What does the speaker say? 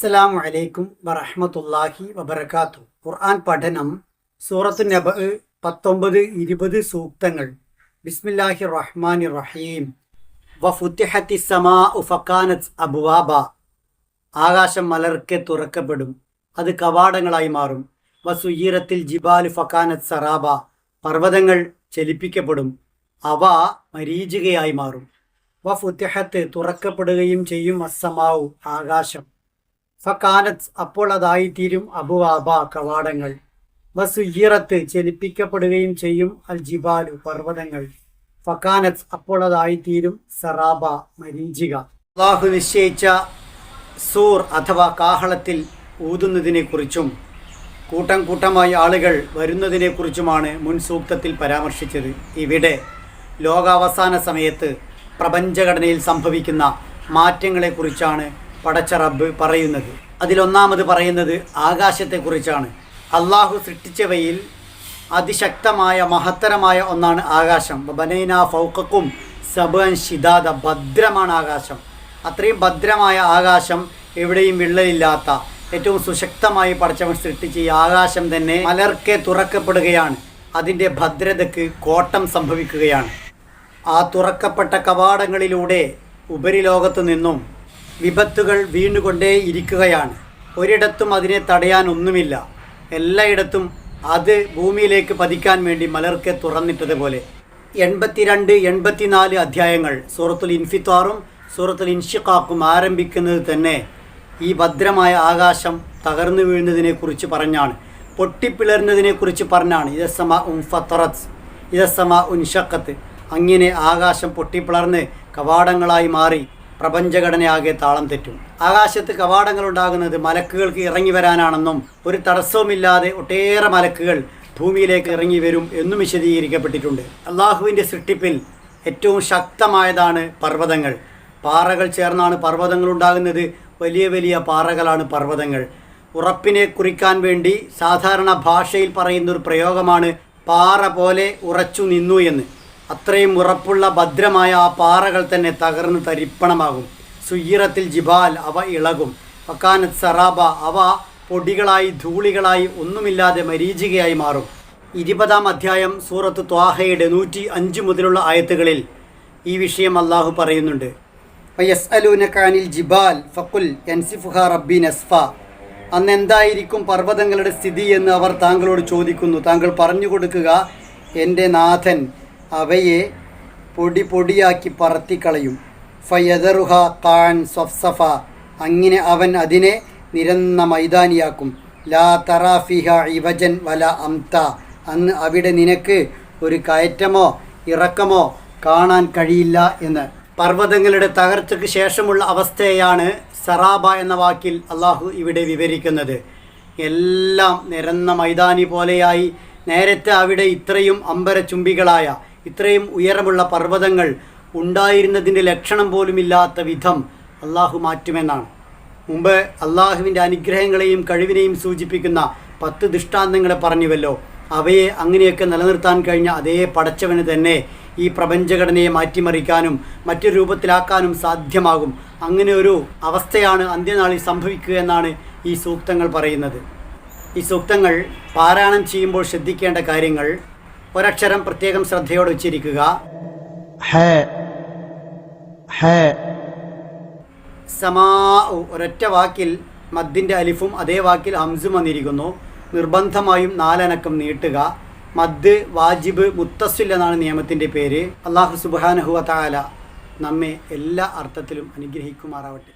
അസ്സലാമു അലൈക്കും വറഹമത്തല്ലാഹി വബർക്കാത്തു ഖുർആൻ പഠനം സൂറത്ത് നബ് പത്തൊമ്പത് ഇരുപത് സൂക്തങ്ങൾ. ബിസ്മില്ലാഹി റഹ്മാൻ റഹീം. വഫുത്തിഹത്തി സമാ ഉഫക്കാനത്ത് അബുവാബ. ആകാശം മലർക്കെ തുറക്കപ്പെടും അത് കവാടങ്ങളായി മാറും. വസുയീറത്തിൽ ജിബാലു ഫക്കാനത്ത് സറാബ. പർവതങ്ങൾ ചലിപ്പിക്കപ്പെടും അവ മരീചികയായി മാറും. വഫുത്തിഹത്ത് തുറക്കപ്പെടുകയും ചെയ്യും അസ്സമാവു ആകാശം. ഫക്കാനത്ത് അപ്പോൾ അതായിത്തീരും അബുവാബ കവാടങ്ങൾ. വസുയീറത്ത് ചലിപ്പിക്കപ്പെടുകയും ചെയ്യും അൽ ജിബാലു പർവതങ്ങൾ. ഫക്കാനത്ത് അപ്പോൾ അതായിത്തീരും സറാബ മരീചിക. അള്ളാഹു നിശ്ചയിച്ച സൂർ അഥവാ കാഹളത്തിൽ ഊതുന്നതിനെക്കുറിച്ചും കൂട്ടം കൂട്ടമായി ആളുകൾ വരുന്നതിനെക്കുറിച്ചുമാണ് മുൻ സൂക്തത്തിൽ പരാമർശിച്ചത്. ഇവിടെ ലോകാവസാന സമയത്ത് പ്രപഞ്ചഘടനയിൽ സംഭവിക്കുന്ന മാറ്റങ്ങളെക്കുറിച്ചാണ് പടച്ച റബ്ബ് പറയുന്നത്. അതിലൊന്നാമത് പറയുന്നത് ആകാശത്തെക്കുറിച്ചാണ്. അള്ളാഹു സൃഷ്ടിച്ചവയിൽ അതിശക്തമായ മഹത്തരമായ ഒന്നാണ് ആകാശം. ബനൈന ഫൗക്കും സബൻ ഷിദാദ ഭദ്രമാണ് ആകാശം. അത്രയും ഭദ്രമായ ആകാശം എവിടെയും വിള്ളലില്ലാത്ത ഏറ്റവും സുശക്തമായി പടച്ചവൻ സൃഷ്ടിച്ച ഈ ആകാശം തന്നെ മലർക്കെ തുറക്കപ്പെടുകയാണ്. അതിന്റെ ഭദ്രതയ്ക്ക് കോട്ടം സംഭവിക്കുകയാണ്. ആ തുറക്കപ്പെട്ട കവാടങ്ങളിലൂടെ ഉപരിലോകത്തു നിന്നും വിപത്തുകൾ വീണ്ടുകൊണ്ടേ ഇരിക്കുകയാണ്. ഒരിടത്തും അതിനെ തടയാൻ ഒന്നുമില്ല. എല്ലായിടത്തും അത് ഭൂമിയിലേക്ക് പതിക്കാൻ വേണ്ടി മലർക്കെ തുറന്നിട്ടതുപോലെ. എൺപത്തിരണ്ട് എൺപത്തിനാല് അധ്യായങ്ങൾ സൂറത്തുൽ ഇൻഫിത്താറും സൂറത്തുൽ ഇൻഷിഖാക്കും ആരംഭിക്കുന്നത് തന്നെ ഈ ഭദ്രമായ ആകാശം തകർന്നു വീഴുന്നതിനെക്കുറിച്ച് പറഞ്ഞാണ്. പൊട്ടിപ്പിളർന്നതിനെക്കുറിച്ച് പറഞ്ഞാണ്. ഇതസമ ഉൻ ഫത്തറത്ത് ഇതസമ ഉൻഷക്കത്ത് അങ്ങനെ ആകാശം പൊട്ടിപ്പിളർന്ന് കവാടങ്ങളായി മാറി പ്രപഞ്ചഘടനയാകെ താളം തെറ്റും. ആകാശത്ത് കവാടങ്ങൾ ഉണ്ടാകുന്നത് മലക്കുകൾക്ക് ഇറങ്ങി വരാനാണെന്നും ഒരു തടസ്സവുമില്ലാതെ ഒട്ടേറെ മലക്കുകൾ ഭൂമിയിലേക്ക് ഇറങ്ങി വരും എന്നും വിശദീകരിക്കപ്പെട്ടിട്ടുണ്ട്. അള്ളാഹുവിന്റെ സൃഷ്ടിപ്പിൽ ഏറ്റവും ശക്തമായതാണ് പർവതങ്ങൾ. പാറകൾ ചേർന്നാണ് പർവതങ്ങൾ ഉണ്ടാകുന്നത് വലിയ വലിയ പാറകളാണ് പർവതങ്ങൾ. ഉറപ്പിനെ കുറിക്കാൻ വേണ്ടി സാധാരണ ഭാഷയിൽ പറയുന്ന ഒരു പ്രയോഗമാണ് പാറ പോലെ ഉറച്ചു നിന്നു എന്ന്. അത്രയും ഉറപ്പുള്ള ഭദ്രമായ ആ പാറകൾ തന്നെ തകർന്ന് തരിപ്പണമാകും. സുയ്യറത്തിൽ ജിബാൽ അവ ഇളകും. ഫക്കാനത്ത് സറാബ അവ പൊടികളായി ധൂളികളായി ഒന്നുമില്ലാതെ മരീചികയായി മാറും. ഇരുപതാം അധ്യായം സൂറത്ത് ത്വാഹയുടെ നൂറ്റി അഞ്ച് മുതലുള്ള ആയത്തുകളിൽ ഈ വിഷയം അള്ളാഹു പറയുന്നുണ്ട്. ഫയസ്അലൂനക്കാനിൽ ജിബാൽ ഫക്കുൽ എൻസിഫുഹ റബ്ബി നസ്ഫ. അന്ന് എന്തായിരിക്കും പർവതങ്ങളുടെ സ്ഥിതി എന്ന് അവർ താങ്കളോട് ചോദിക്കുന്നു. താങ്കൾ പറഞ്ഞു കൊടുക്കുക എന്റെ നാഥൻ അവയെ പൊടി പൊടിയാക്കി പറത്തിക്കളയും. ഫയദറുഹ താൻ സഫ്സഫ. അങ്ങനെ അവൻ അതിനെ നിരന്ന മൈതാനിയാക്കും. ലാ തറാഫിഹ ഇവജൻ വല അംത. അന്ന് അവിടെ നിനക്ക് ഒരു കയറ്റമോ ഇറക്കമോ കാണാൻ കഴിയില്ല എന്ന്. പർവതങ്ങളുടെ തകർച്ചയ്ക്ക് ശേഷമുള്ള അവസ്ഥയാണ് സറാബ എന്ന വാക്കിൽ അള്ളാഹു ഇവിടെ വിവരിക്കുന്നത്. എല്ലാം നിരന്ന മൈതാനി പോലെയായി നേരത്തെ അവിടെ ഇത്രയും അമ്പരചുംബികളായ ഇത്രയും ഉയരമുള്ള പർവതങ്ങൾ ഉണ്ടായിരുന്നതിന്റെ ലക്ഷണം പോലുമില്ലാത്ത വിധം അള്ളാഹു മാറ്റുമെന്നാണ്. മുമ്പ് അള്ളാഹുവിന്റെ അനുഗ്രഹങ്ങളെയും കഴിവിനെയും സൂചിപ്പിക്കുന്ന പത്ത് ദൃഷ്ടാന്തങ്ങളെ പറഞ്ഞുവല്ലോ. അവയെ അങ്ങനെയൊക്കെ നിലനിർത്താൻ കഴിഞ്ഞ അതേ പടച്ചവന് തന്നെ ഈ പ്രപഞ്ചഘടനയെ മാറ്റിമറിക്കാനും മറ്റൊരു രൂപത്തിലാക്കാനും സാധ്യമാകും. അങ്ങനെ ഒരു അവസ്ഥയാണ് അന്ത്യനാളിൽ സംഭവിക്കുക എന്നാണ് ഈ സൂക്തങ്ങൾ പറയുന്നത്. ഈ സൂക്തങ്ങൾ പാരായണം ചെയ്യുമ്പോൾ ശ്രദ്ധിക്കേണ്ട കാര്യങ്ങൾ ഒരക്ഷരം പ്രത്യേകം ശ്രദ്ധയോടെ ഉച്ചരിക്കുക है है സമാ ഒരൊറ്റ വാക്കിൽ മദ്ദിന്റെ അലിഫും അതേ വാക്കിൽ ഹംസും വന്നിരിക്കുന്നു. നിർബന്ധമായും നാലനക്കം നീട്ടുക. മദ് വാജിബ് മുത്തസ്സിൽ എന്നാണ് നിയമത്തിന്റെ പേര്. അള്ളാഹു സുബാനഹുവ താല നമ്മെ എല്ലാ അർത്ഥത്തിലും അനുഗ്രഹിക്കുമാറാവട്ടെ.